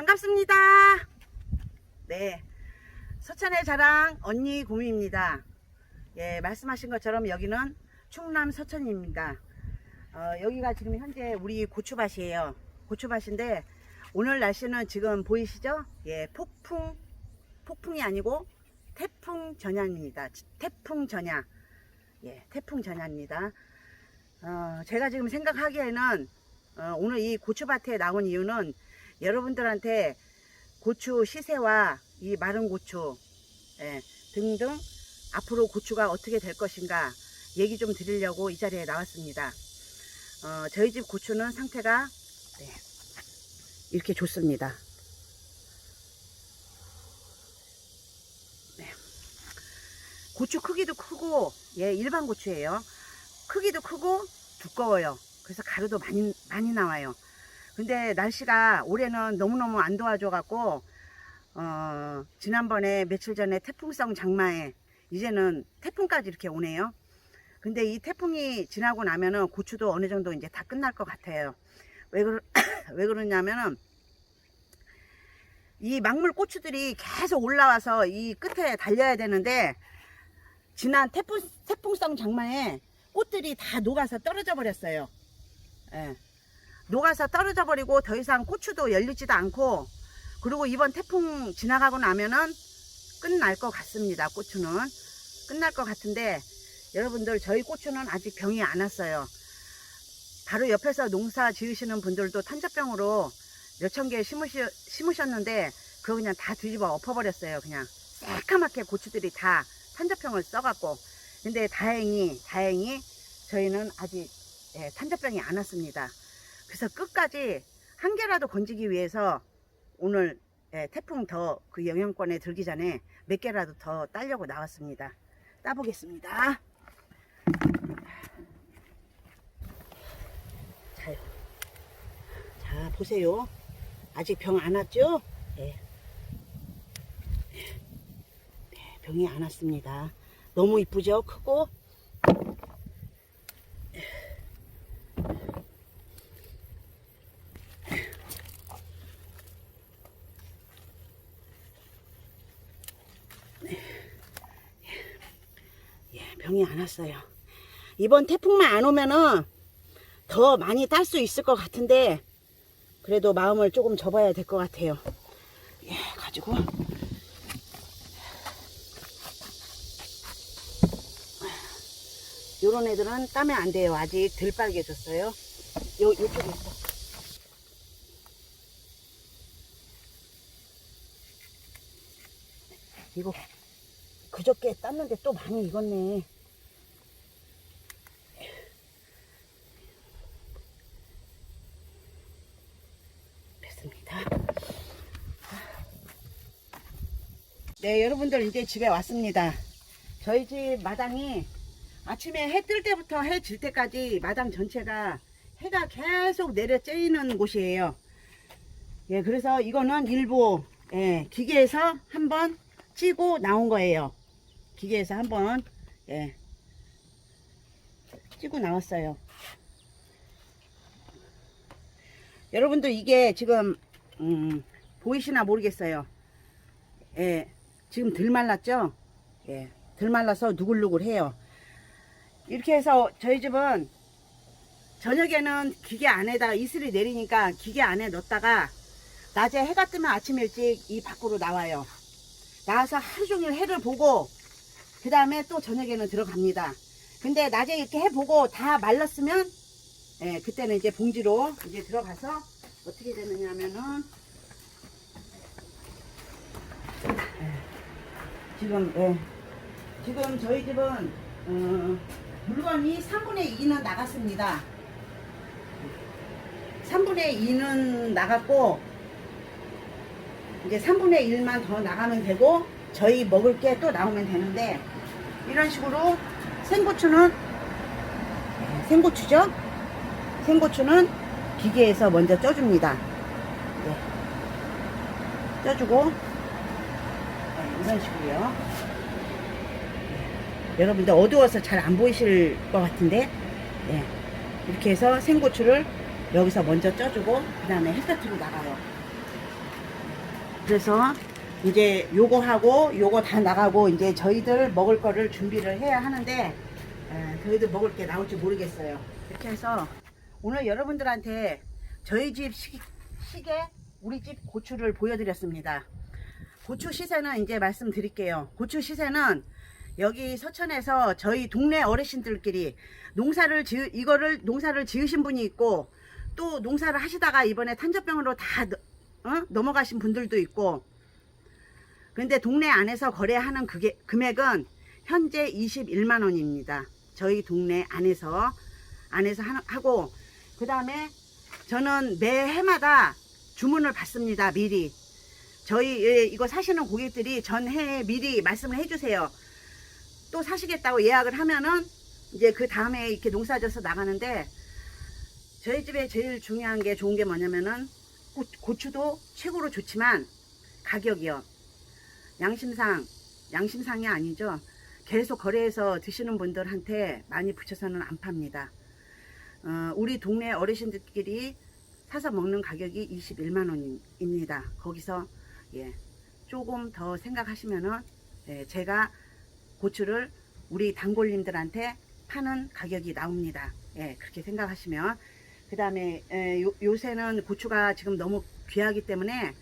반갑습니다. 네. 서천의 자랑 언니 고미입니다. 예, 말씀하신 것처럼 여기는 충남 서천입니다. 어, 여기가 지금 현재 우리 고추밭이에요. 고추밭인데 오늘 날씨는 지금 보이시죠? 예, 폭풍, 폭풍이 아니고 태풍 전야입니다. 태풍 전야. 예, 태풍 전야입니다. 어, 제가 지금 생각하기에는 어, 오늘 이 고추밭에 나온 이유는 여러분들한테 고추 시세와 이 마른 고추 예, 등등 앞으로 고추가 어떻게 될 것인가 얘기 좀 드리려고 이 자리에 나왔습니다. 어, 저희 집 고추는 상태가 네, 이렇게 좋습니다. 네. 고추 크기도 크고 예, 일반 고추예요. 크기도 크고 두꺼워요. 그래서 가루도 많이 많이 나와요. 근데 날씨가 올해는 너무너무 안 도와줘 갖고 어, 지난번에 며칠 전에 태풍성 장마에 이제는 태풍까지 이렇게 오네요. 근데 이 태풍이 지나고 나면은 고추도 어느 정도 이제 다 끝날 것 같아요. 왜, 그러, 왜 그러냐면은 이 막물 고추들이 계속 올라와서 이 끝에 달려야 되는데 지난 태풍, 태풍성 장마에 꽃들이 다 녹아서 떨어져 버렸어요. 예. 녹아서 떨어져 버리고 더 이상 고추도 열리지도 않고 그리고 이번 태풍 지나가고 나면은 끝날 것 같습니다. 고추는 끝날 것 같은데 여러분들 저희 고추는 아직 병이 안 왔어요. 바로 옆에서 농사 지으시는 분들도 탄저병으로 몇천 개 심으시, 심으셨는데 그거 그냥 다 뒤집어 엎어버렸어요. 그냥 새까맣게 고추들이 다 탄저병을 써갖고 근데 다행히 다행히 저희는 아직 예, 탄저병이 안 왔습니다. 그래서 끝까지 한 개라도 건지기 위해서 오늘 예, 태풍 더 그 영향권에 들기 전에 몇 개라도 더 따려고 나왔습니다. 따보겠습니다. 자, 자 보세요. 아직 병 안 왔죠? 예. 네, 병이 안 왔습니다. 너무 이쁘죠? 크고 예, 병이 안 왔어요. 이번 태풍만 안 오면은 더 많이 딸 수 있을 것 같은데 그래도 마음을 조금 접어야 될 것 같아요. 예, 가지고 요런 애들은 따면 안 돼요. 아직 덜 빨개졌어요. 요, 요쪽에 있어. 이거 그저께 땄는데 또 많이 익었네. 됐습니다. 네, 여러분들 이제 집에 왔습니다. 저희 집 마당이 아침에 해 뜰 때부터 해 질 때까지 마당 전체가 해가 계속 내려 쬐이는 곳이에요. 예, 그래서 이거는 일부 예, 기계에서 한번 찌고 나온 거예요. 기계에서 한번 예, 찌고 나왔어요. 여러분들 이게 지금 음, 보이시나 모르겠어요. 예, 지금 덜 말랐죠? 예, 덜 말라서 누글누글해요. 이렇게 해서 저희 집은 저녁에는 기계 안에다 이슬이 내리니까 기계 안에 넣었다가 낮에 해가 뜨면 아침 일찍 이 밖으로 나와요. 나와서 하루 종일 해를 보고 그 다음에 또 저녁에는 들어갑니다. 근데 낮에 이렇게 해 보고 다 말랐으면 예, 그때는 이제 봉지로 이제 들어가서 어떻게 되느냐 하면은 지금 예, 지금 저희 집은 어, 물건이 3분의 2는 나갔습니다. 3분의 2는 나갔고 이제 3분의 1만 더 나가면 되고 저희 먹을 게 또 나오면 되는데 이런 식으로 생고추는 네, 생고추죠? 생고추는 기계에서 먼저 쪄줍니다. 네. 쪄주고 네, 이런 식으로요. 네. 여러분들 어두워서 잘 안 보이실 것 같은데 네. 이렇게 해서 생고추를 여기서 먼저 쪄주고 그 다음에 햇볕으로 나가요. 그래서 이제 요거 하고 요거 다 나가고 이제 저희들 먹을 거를 준비를 해야 하는데 에, 저희들 먹을 게 나올지 모르겠어요. 이렇게 해서 오늘 여러분들한테 저희 집 시, 시계 우리 집 고추를 보여드렸습니다. 고추 시세는 이제 말씀드릴게요. 고추 시세는 여기 서천에서 저희 동네 어르신들끼리 농사를 지으 이거를 농사를 지으신 분이 있고 또 농사를 하시다가 이번에 탄저병으로 다 너- 어? 넘어가신 분들도 있고 근데 동네 안에서 거래하는 그게, 금액은 현재 21만 원입니다. 저희 동네 안에서 안에서 하, 하고 그 다음에 저는 매 해마다 주문을 받습니다. 미리 저희 예, 이거 사시는 고객들이 전해 미리 말씀을 해주세요. 또 사시겠다고 예약을 하면은 이제 그 다음에 이렇게 농사져서 나가는데 저희 집에 제일 중요한 게 좋은 게 뭐냐면은 고, 고추도 최고로 좋지만 가격이요. 양심상 양심상이 아니죠. 계속 거래해서 드시는 분들한테 많이 붙여서는 안 팝니다. 어, 우리 동네 어르신들끼리 사서 먹는 가격이 21만 원입니다. 거기서 예, 조금 더 생각하시면은 예, 제가 고추를 우리 단골님들한테 파는 가격이 나옵니다. 예, 그렇게 생각하시면 그 다음에 요, 요새는 고추가 지금 너무 귀하기 때문에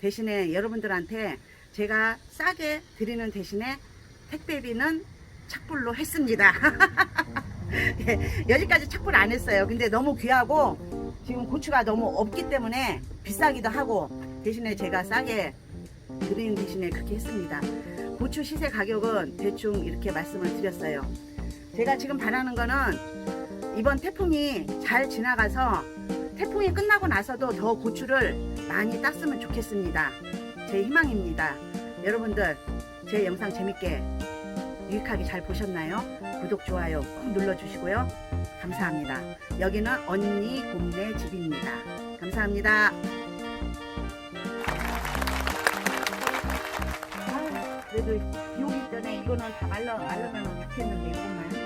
대신에 여러분들한테 제가 싸게 드리는 대신에 택배비는 착불로 했습니다. 예, 여기까지 착불 안 했어요. 근데 너무 귀하고 지금 고추가 너무 없기 때문에 비싸기도 하고 대신에 제가 싸게 드리는 대신에 그렇게 했습니다. 고추 시세 가격은 대충 이렇게 말씀을 드렸어요. 제가 지금 바라는 거는 이번 태풍이 잘 지나가서 태풍이 끝나고 나서도 더 고추를 많이 땄으면 좋겠습니다. 제 희망입니다. 여러분들 제 영상 재밌게 유익하게 잘 보셨나요? 구독, 좋아요 꼭 눌러주시고요. 감사합니다. 여기는 언니 곰네 집입니다. 감사합니다. 그래도 비 오기 전에 이거는 다 말라, 말르면 좋겠는데 이것만.